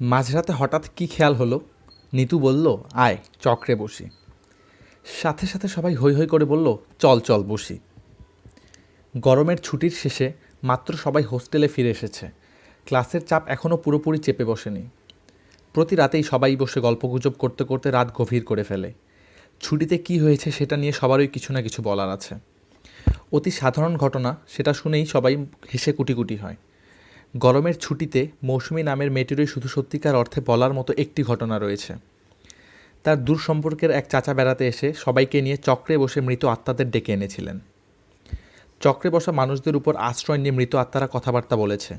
মাঝরাতে হঠাৎ কি খেয়াল হলো? নিতু বলল, আয়, চক্রে বসি। সাথে সাথে সবাই হৈ হৈ করে বলল, চল চল, বসি। গরমের ছুটির শেষে মাত্র সবাই হোস্টেলে ফিরে এসেছে। ক্লাসের চাপ এখনও পুরোপুরি চেপে বসেনি। প্রতি রাতেই সবাই বসে গল্পগুজব করতে করতে রাত গভীর করে ফেলে। ছুটিতে কি হয়েছে সেটা নিয়ে সবারই কিছু না কিছু বলার আছে। অতি সাধারণ ঘটনা, সেটা শুনেই সবাই হেসে কুটি কুটি হয়। গরমের ছুটিতে মৌসুমী নামের মেয়েটিরই শুধু সত্যিকার অর্থে বলার মতো একটি ঘটনা রয়েছে। তার দূর সম্পর্কের এক চাচা বেড়াতে এসে সবাইকে নিয়ে চক্রে বসে মৃত আত্মাদের ডেকে এনেছিলেন। চক্রে বসা মানুষদের উপর আশ্রয় নিয়ে মৃত আত্মারা কথাবার্তা বলেছে।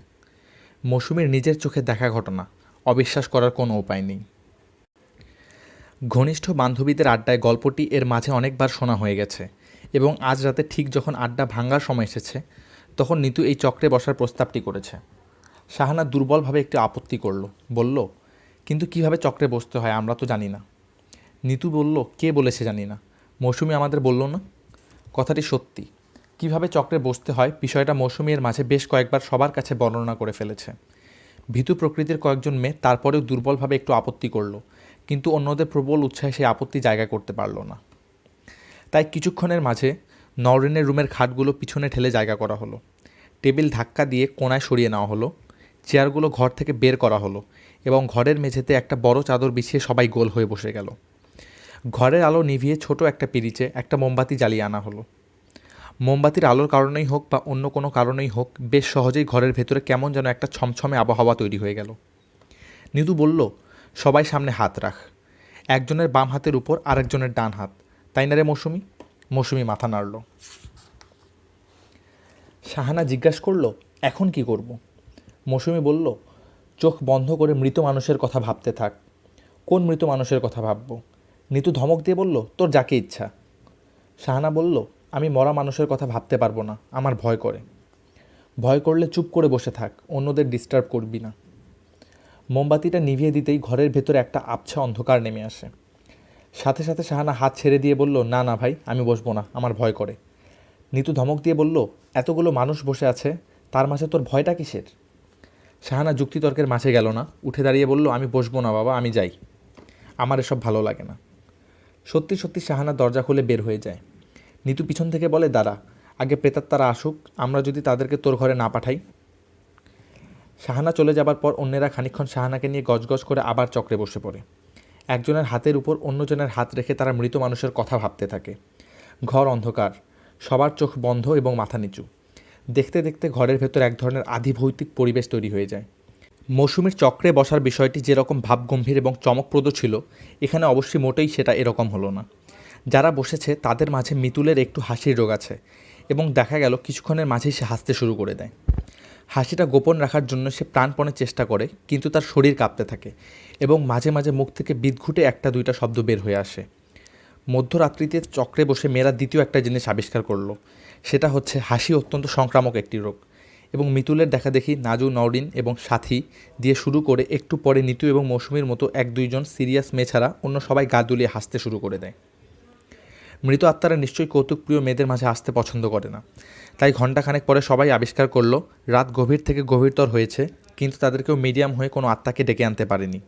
মৌসুমীর নিজের চোখে দেখা ঘটনা, অবিশ্বাস করার কোনো উপায় নেই। ঘনিষ্ঠ বান্ধবীদের আড্ডায় গল্পটি এর মাঝে অনেকবার শোনা হয়ে গেছে এবং আজ রাতে ঠিক যখন আড্ডা ভাঙার সময় এসেছে, তখন নিতু এই চক্রে বসার প্রস্তাবটি করেছে। শাহানা দুর্বলভাবে একটি আপত্তি করল। বলল, কিন্তু কীভাবে চক্রে বসতে হয় আমরা তো জানি না। নিতু বলল, কে বলেছে জানি না। মৌসুমি আমাদের বলল না? কথাটি সত্যি। কীভাবে চক্রে বসতে হয় বিষয়টা মৌসুমি এর মাঝে বেশ কয়েকবার সবার কাছে বর্ণনা করে ফেলেছে। ভীতু প্রকৃতির কয়েকজন মেয়ে তারপরেও দুর্বলভাবে একটু আপত্তি করল, কিন্তু অন্যদের প্রবল উৎসাহে সেই আপত্তি জায়গা করতে পারল না। তাই কিছুক্ষণের মাঝে নরিনের রুমের খাটগুলো পিছনে ঠেলে জায়গা করা হলো। টেবিল ধাক্কা দিয়ে কোনায় সরিয়ে নেওয়া হলো। চেয়ারগুলো ঘর থেকে বের করা হলো এবং ঘরের মেঝেতে একটা বড় চাদর বিছিয়ে সবাই গোল হয়ে বসে গেল। ঘরের আলো নিভিয়ে ছোট একটা পিরিচে একটা মোমবাতি জ্বালিয়ে আনা হলো। মোমবাতির আলোর কারণেই হোক বা অন্য কোনো কারণেই হোক, বেশ সহজেই ঘরের ভেতরে কেমন যেন একটা ছমছমে আবহাওয়া তৈরি হয়ে গেল। নিতু বলল, সবাই সামনে হাত রাখ। একজনের বাম হাতের উপর আরেকজনের ডান হাত। তাই না রে মৌসুমি? মৌসুমি মাথা নাড়ল। শাহানা জিজ্ঞাসা করল, এখন কি করব? মৌসুমি বলল, চোখ বন্ধ করে মৃত মানুষের কথা ভাবতে থাক। কোন মৃত মানুষের কথা ভাববো? নিতু ধমক দিয়ে বলল, তোর যাকে ইচ্ছা। শাহানা বলল, আমি মরা মানুষের কথা ভাবতে পারব না, আমার ভয় করে। ভয় করলে চুপ করে বসে থাক, অন্যদের ডিস্টার্ব করবি না। মোমবাতিটা নিভিয়ে দিতেই ঘরের ভেতরে একটা আবছা অন্ধকার নেমে আসে। সাথে সাথে শাহানা হাত ছেড়ে দিয়ে বলল, না না ভাই, আমি বসবো না, আমার ভয় করে। নিতু ধমক দিয়ে বলল, এতগুলো মানুষ বসে আছে, তার মাঝে তোর ভয়টা কিসের? শাহানা যুক্তিতর্কের মাঝে গেল না। উঠে দাঁড়িয়ে বলল, আমি বসবো না বাবা, আমি যাই। আমার এসব ভালো লাগে না। সত্যি সত্যি শাহানা দরজা খুলে বের হয়ে যায়। নিতু পিছন থেকে বলে দাঁড়া আগে প্রেতাত্মারা আসুক, আমরা যদি তাদেরকে তোর ঘরে না পাঠাই। শাহানা চলে যাবার পর অন্যেরা খানিকক্ষণ শাহানাকে নিয়ে গজগজ করে আবার চক্রে বসে পড়ে। একজনের হাতের উপর অন্যজনের হাত রেখে তারা মৃত মানুষের কথা ভাবতে থাকে। ঘর অন্ধকার, সবার চোখ বন্ধ এবং মাথা নিচু। দেখতে দেখতে ঘরের ভেতর এক ধরনের আধিভৌতিক পরিবেশ তৈরি হয়ে যায়। মৌসুমীর চক্রে বসার বিষয়টি যেরকম ভাবগম্ভীর এবং চমকপ্রদ ছিল, এখানে অবশ্যই মোটেই সেটা এরকম হলো না। যারা বসেছে, তাদের মাঝে মিতুলের একটু হাসির রোগ আছে এবং দেখা গেল কিছুক্ষণের মাঝেই সে হাসতে শুরু করে দেয়। হাসিটা গোপন রাখার জন্য সে প্রাণপণে চেষ্টা করে, কিন্তু তার শরীর কাঁপতে থাকে এবং মাঝে মাঝে মুখ থেকে বিদঘুটে একটা দুইটা শব্দ বের হয়ে আসে। মধ্যরাত্রিতে চক্রে বসে মেয়েরা দ্বিতীয় একটা জিনিস আবিষ্কার করল। সেটা হচ্ছে হাসি অত্যন্ত সংক্রামক একটি রোগ। এবং মিতুলের দেখা দেখি নাজু, নওরিন এবং সাথী দিয়ে শুরু করে একটু পরে নিতু এবং মৌসুমীর মতো এক দুইজন সিরিয়াস মেয়ে ছাড়া অন্য সবাই গা দুলিয়ে হাসতে শুরু করে দেয়। মৃত আত্মারা নিশ্চয়ই কৌতুকপ্রিয় মেয়েদের মাঝে আসতে পছন্দ করে না। তাই ঘণ্টাখানেক পরে সবাই আবিষ্কার করল, রাত গভীর থেকে গভীরতর হয়েছে, কিন্তু তাদেরকেও মিডিয়াম হয়ে কোনো আত্মাকে ডেকে আনতে পারেনি।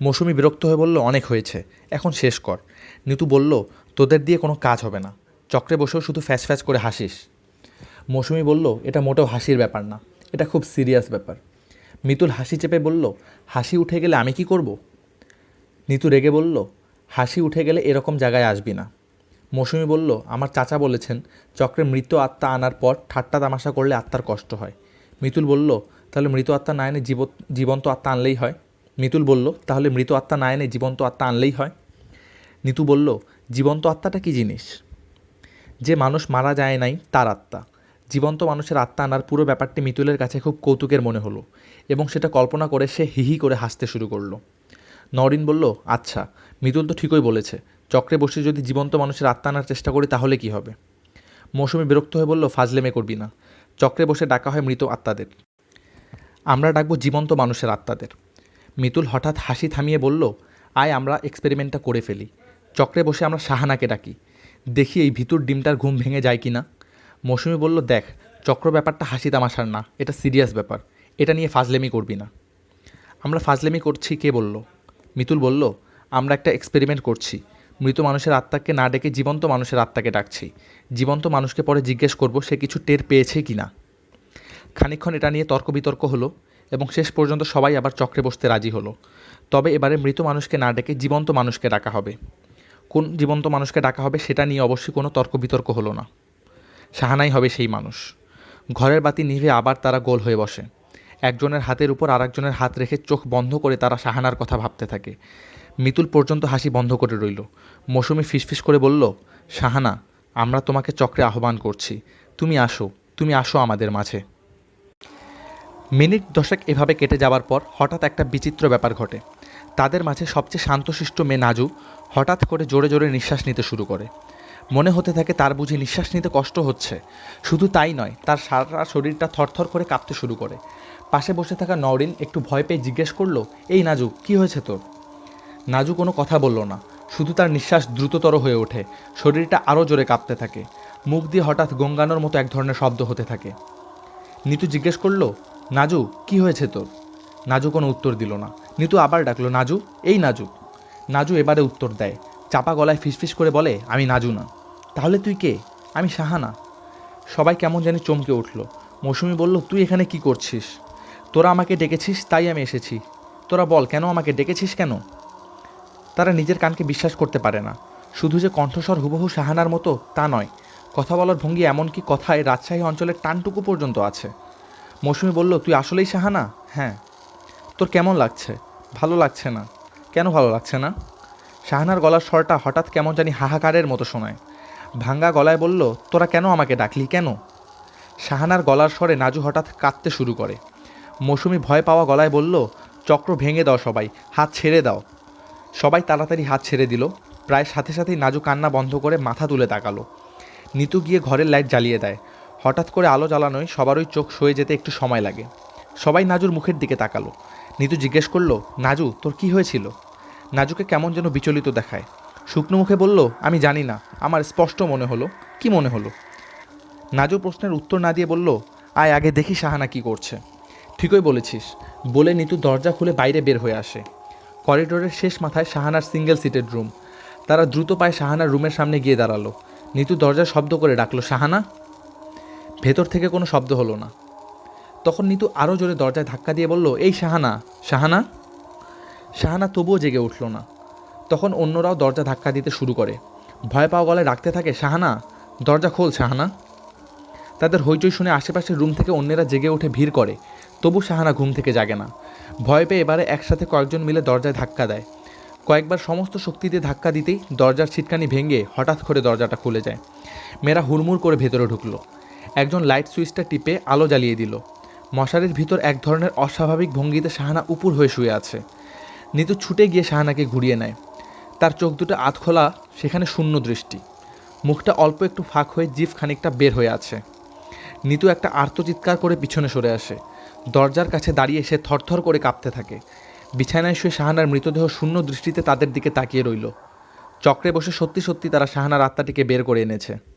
মৌসুমি বিরক্ত হয়ে বলল, অনেক হয়েছে, এখন শেষ কর। নিতু বলল, তোদের দিয়ে কোনো কাজ হবে না, চক্রে বসেও শুধু ফ্যাস ফ্যাস করে হাসিস। মৌসুমি বলল, এটা মোটেও হাসির ব্যাপার না, এটা খুব সিরিয়াস ব্যাপার। মিতুল হাসি চেপে বলল, হাসি উঠে গেলে আমি কি করব? নিতু রেগে বলল, হাসি উঠে গেলে এরকম জায়গায় আসবি না। মৌসুমি বলল, আমার চাচা বলেছেন, চক্রে মৃত আত্মা আনার পর ঠাট্টা তামাশা করলে আত্মার কষ্ট হয়। মিতুল বলল, তাহলে মৃত আত্মা না এনে জীব জীবন্ত আত্মা আনলেই হয়? মিতুল বলল, তাহলে মৃত আত্মা না এনে জীবন্ত আত্মা আনলেই হয়? নিতু বলল, জীবন্ত আত্মাটা কী জিনিস? যে মানুষ মারা যায় নাই, তার আত্মা। জীবন্ত মানুষের আত্মা আনার পুরো ব্যাপারটি মিতুলের কাছে খুব কৌতুকের মনে হলো এবং সেটা কল্পনা করে সে হিহি করে হাসতে শুরু করল। নরিন বলল আচ্ছা মিতুল তো ঠিকই বলেছে। চক্রে বসে যদি জীবন্ত মানুষের আত্মা আনার চেষ্টা করি, তাহলে কি হবে? মৌসুমি বিরক্ত হয়ে বলল, ফাজলেমে করবি না। চক্রে বসে ডাকা হয় মৃত আত্মাদের। আমরা ডাকবো জীবন্ত মানুষের আত্মাদের। মিতুল হঠাৎ হাসি থামিয়ে বলল, আয় আমরা এক্সপেরিমেন্টটা করে ফেলি। চক্রে বসে আমরা শাহানাকে ডাকি। দেখি এই ভিতর ডিমটার ঘুম ভেঙে যায় কি না মৌসুমি বলল, দেখ, চক্র ব্যাপারটা হাসি তামাশার না, এটা সিরিয়াস ব্যাপার। এটা নিয়ে ফাজলেমি করবি না। আমরা ফাজলেমি করছি, কে বলল? মিতুল বলল, আমরা একটা এক্সপেরিমেন্ট করছি। মৃত মানুষের আত্মাকে না ডেকে জীবন্ত মানুষের আত্মাকে ডাকছি। জীবন্ত মানুষকে পরে জিজ্ঞেস করব সে কিছু টের পেয়েছে কি না খানিকক্ষণ এটা নিয়ে তর্ক বিতর্ক হলো। এবং শেষ পর্যন্ত সবাই আবার চক্রে বসতে রাজি হলো। তবে এবারে মৃত মানুষকে না ডেকে জীবন্ত মানুষকে ডাকা হবে। কোন জীবন্ত মানুষকে ডাকা হবে সেটা নিয়ে অবশ্যই কোনো তর্ক বিতর্ক হলো না। সাহানাই হবে সেই মানুষ। ঘরের বাতি নিভে আবার তারা গোল হয়ে বসে। একজনের হাতের উপর আরেকজনের হাত রেখে চোখ বন্ধ করে তারা সাহানার কথা ভাবতে থাকে। মিতুল পর্যন্ত হাসি বন্ধ করে রইল। মৌসুমি ফিসফিস করে বলল সাহানা আমরা তোমাকে চক্রে আহ্বান করছি। তুমি আসো তুমি আসো আমাদের মাঝে। মিনিট দশেক এভাবে কেটে যাওয়ার পর হঠাৎ একটা বিচিত্র ব্যাপার ঘটে। তাদের মাঝে সবচেয়ে শান্তশিষ্ট মেয়ে নাজু হঠাৎ করে জোরে জোরে নিঃশ্বাস নিতে শুরু করে। মনে হতে থাকে তার বুঝি নিঃশ্বাস নিতে কষ্ট হচ্ছে। শুধু তাই নয়, তার সারা শরীরটা থরথর করে কাঁপতে শুরু করে। পাশে বসে থাকা নরিন একটু ভয় পেয়ে জিজ্ঞেস করল, এই নাজু, কি হয়েছে তোর? নাজু কোনো কথা বলল না। শুধু তার নিঃশ্বাস দ্রুততর হয়ে ওঠে। শরীরটা আরও জোরে কাঁপতে থাকে। মুখ দিয়ে হঠাৎ গঙ্গানোর মতো এক ধরনের শব্দ হতে থাকে। নিতু জিজ্ঞেস করল নাজু, কি হয়েছে তোর? নাজু কোনো উত্তর দিল না। নিতু আবার ডাকলো, নাজু, এই নাজু। নাজু এবারে উত্তর দেয়, চাপা গলায় ফিসফিস করে বলে, আমি নাজু না। তাহলে তুই কে? আমি সাহানা। সবাই কেমন জানি চমকে উঠল। মৌসুমি বলল, তুই এখানে কি করছিস? তোরা আমাকে ডেকেছিস, তাই আমি এসেছি। তোরা বল, কেন আমাকে ডেকেছিস কেন? তারা নিজের কানকে বিশ্বাস করতে পারে না। শুধু যে কণ্ঠস্বর হুবহু সাহানার মতো, তা নয়। কথা বলার ভঙ্গি এমনকি কথায় রাজশাহী অঞ্চলের টানটুকু পর্যন্ত আছে। মৌসুমি বলল, তুই আসলেই সাহানা হ্যাঁ। তোর কেমন লাগছে? ভালো লাগছে না। কেন ভালো লাগছে না? শাহানার গলার স্বরটা হঠাৎ কেমন জানি হাহাকারের মতো শোনায়। ভাঙ্গা গলায় বলল, তোরা কেন আমাকে ডাকলি কেন? শাহানার গলার স্বরে নাজু হঠাৎ কাঁদতে শুরু করে। মৌসুমি ভয় পাওয়া গলায় বলল, চক্র ভেঙে দাও সবাই, হাত ছেড়ে দাও। সবাই তাড়াতাড়ি হাত ছেড়ে দিল। প্রায় সাথে সাথেই নাজু কান্না বন্ধ করে মাথা তুলে তাকালো। নিতু গিয়ে ঘরের লাইট জ্বালিয়ে দেয়। হঠাৎ করে আলো জ্বালানোয় সবারই চোখ সয়ে যেতে একটু সময় লাগে। সবাই নাজুর মুখের দিকে তাকালো। নিতু জিজ্ঞেস করল, নাজু, তোর কি হয়েছিল? নাজুকে কেমন যেন বিচলিত দেখায়। শুকনো মুখে বলল, আমি জানি না, আমার স্পষ্ট মনে হলো। কি মনে হলো? নাজু প্রশ্নের উত্তর না দিয়ে বলল, আয়, আগে দেখি সাহানা কি করছে। ঠিকই বলেছিস। বলে নিতু দরজা খুলে বাইরে বের হয়ে আসে। করিডোরের শেষ মাথায় সাহানার সিঙ্গেল সিটেড রুম। তারা দ্রুত পায়ে সাহানার রুমের সামনে গিয়ে দাঁড়াল। নিতু দরজা শব্দ করে ডাকলো সাহানা ভেতর থেকে কোনো শব্দ হলো না। তখন নিতু আরও জোরে দরজায় ধাক্কা দিয়ে বলল, এই শাহানা শাহানা? শাহানা তবুও জেগে উঠল না। তখন অন্যরাও দরজা ধাক্কা দিতে শুরু করে। ভয় পাওয়া গলায় ডাকতে থাকে, শাহানা, দরজা খোল, শাহানা। তাদের হইচই শুনে আশেপাশের রুম থেকে অন্যেরা জেগে উঠে ভিড় করে। তবু শাহানা ঘুম থেকে জাগে না। ভয় পেয়ে এবারে একসাথে কয়েকজন মিলে দরজায় ধাক্কা দেয়। কয়েকবার সমস্ত শক্তি দিয়ে ধাক্কা দিতেই দরজার ছিটকানি ভেঙে হঠাৎ করে দরজাটা খুলে যায়। মেয়েরা হুড়মুড় করে ভেতরে ঢুকলো। একজন লাইট সুইচটা টিপে আলো জ্বালিয়ে দিল। মশারির ভিতর এক ধরনের অস্বাভাবিক ভঙ্গিতে শাহানা উপুর হয়ে শুয়ে আছে। নিতু ছুটে গিয়ে শাহানাকে ঘুরিয়ে নেয়। তার চোখ দুটো আধ খোলা, সেখানে শূন্য দৃষ্টি। মুখটা অল্প একটু ফাঁক হয়ে জিভ খানিকটা বের হয়ে আছে। নিতু একটা আর্তচিৎকার করে পিছনে সরে আসে। দরজার কাছে দাঁড়িয়ে সে থরথর করে কাঁপতে থাকে। বিছানায় শুয়ে শাহানার মৃতদেহ শূন্য দৃষ্টিতে তাদের দিকে তাকিয়ে রইল। চক্রে বসে সত্যি সত্যি তারা শাহানার আত্মাটিকে বের করে এনেছে।